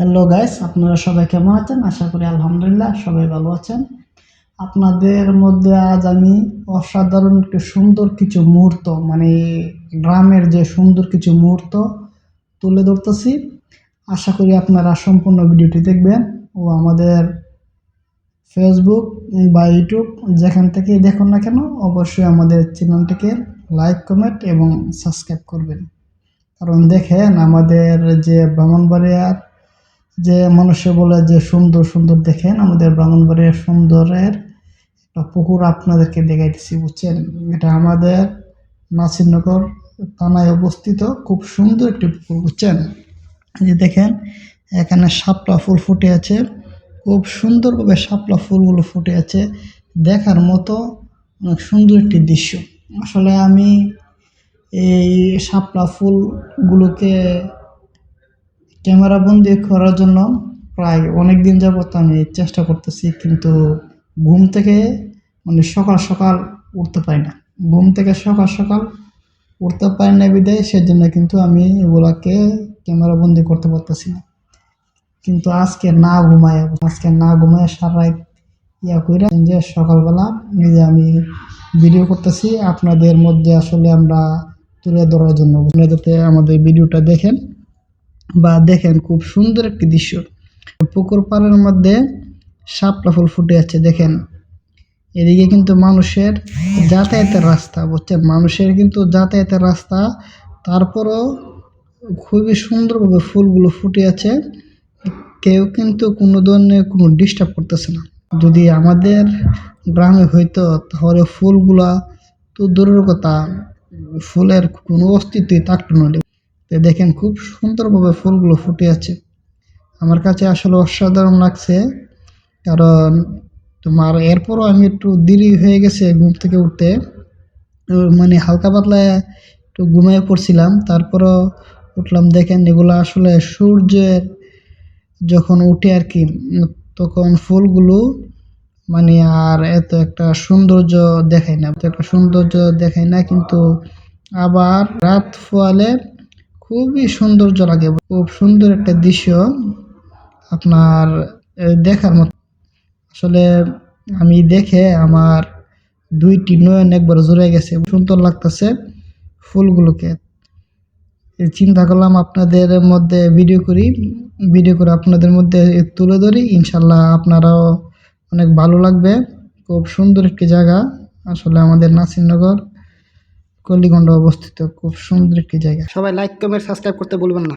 Hello guys আপনারা সবাই কেমন আছেন? আশা করি আলহামদুলিল্লাহ সবাই ভালো আছেন। আপনাদের মধ্যে আজ আমি অসাধারণ সুন্দর কিছু মুহূর্ত মানে গ্রামের যে সুন্দর কিছু মুহূর্ত তুলে ধরতেছি। আশা করি আপনারা সম্পূর্ণ ভিডিওটি দেখবেন ও আমাদের ফেসবুক বা ইউটিউব যেখান থেকে দেখুন না কেন, অবশ্যই আমাদের চ্যানেলটিকে লাইক কমেন্ট এবং সাবস্ক্রাইব করবেন। কারণ দেখেন আমাদের যে ব্রাহ্মণবাড়িয়ার যে মানুষে বলে যে সুন্দর সুন্দর দেখেন, আমাদের ব্রাহ্মণবাড়িয়ার সুন্দরের একটা পুকুর আপনাদেরকে দেখাইতেছি, বুঝছেন? এটা আমাদের নাসিরনগর থানায় অবস্থিত, খুব সুন্দর একটি পুকুর, বুঝছেন? যে দেখেন, এখানে শাপলা ফুল ফুটে আছে, খুব সুন্দরভাবে শাপলা ফুলগুলো ফুটে আছে, দেখার মতো অনেক সুন্দর একটি দৃশ্য। আসলে আমি এই শাপলা ফুলগুলোকে ক্যামেরা বন্দি করার জন্য প্রায় অনেক দিন যাবত আমি চেষ্টা করতেছি, কিন্তু ঘুম থেকে মানে সকাল সকাল উঠতে পারি না। ঘুম থেকে সকাল সকাল উঠতে পারি না বিদায়, সেজন্য কিন্তু আমি এগুলাকে ক্যামেরা বন্দি করতে পারতেছি না। কিন্তু আজকে না ঘুমায়, আজকে না ঘুমায় সারা ইয়া কইরা যে সকালবেলা নিজে আমি ভিডিও করতেছি। আপনাদের মধ্যে আসলে আমরা তুলে ধরার জন্য যাতে আমাদের ভিডিওটা দেখেন। বা দেখেন খুব সুন্দর একটি দৃশ্য। পুকুর পাড়ের মধ্যে শাপলা ফুল ফুটে আছে দেখেন। এদিকে কিন্তু মানুষের যাতায়াতের রাস্তা, বুঝছেন? মানুষের কিন্তু যাতায়াতের রাস্তা, তারপরও খুবই সুন্দরভাবে ফুলগুলো ফুটে আছে। কেউ কিন্তু কোনো ধরনের কোনো ডিস্টার্ব করতেছে না। যদি আমাদের গ্রামে হইতো, তাহলে ফুলগুলা তো দূরের কথা, ফুলের কোনো অস্তিত্বই থাকতো না। দেখেন খুব সুন্দরভাবে ফুলগুলো ফুটে আছে। আমার কাছে আসলে অসাধারণ লাগছে, কারণ তোমার এরপরও আমি একটু দেরি হয়ে গেছে ঘুম থেকে উঠতে। মানে হালকা পাতলা একটু ঘুমিয়ে পড়ছিলাম, তারপরও উঠলাম। দেখেন এগুলো আসলে সূর্যের যখন উঠে আর কি, তখন ফুলগুলো মানে আর এত একটা সৌন্দর্য দেখায় না, এত একটা সৌন্দর্য দেখায় না, কিন্তু আবার রাত ফোয়ালে খুবই সৌন্দর্য লাগে, খুব সুন্দর একটা দৃশ্য আপনার দেখার মতো। আসলে আমি দেখে আমার দুইটি নয়ন একবার জুড়ে গেছে, সুন্দর লাগতেছে ফুলগুলোকে। চিন্তা করলাম আপনাদের মধ্যে ভিডিও করি ভিডিও করে আপনাদের মধ্যে তুলে ধরি, ইনশাল্লাহ আপনারাও অনেক ভালো লাগবে। খুব সুন্দর একটি জায়গা, আসলে আমাদের নাসিরনগর। কলিগন্ড অবস্থিত খুব সুন্দর একটি জায়গা। সবাই লাইক কমেন্ট সাবস্ক্রাইব করতে বলবেন না।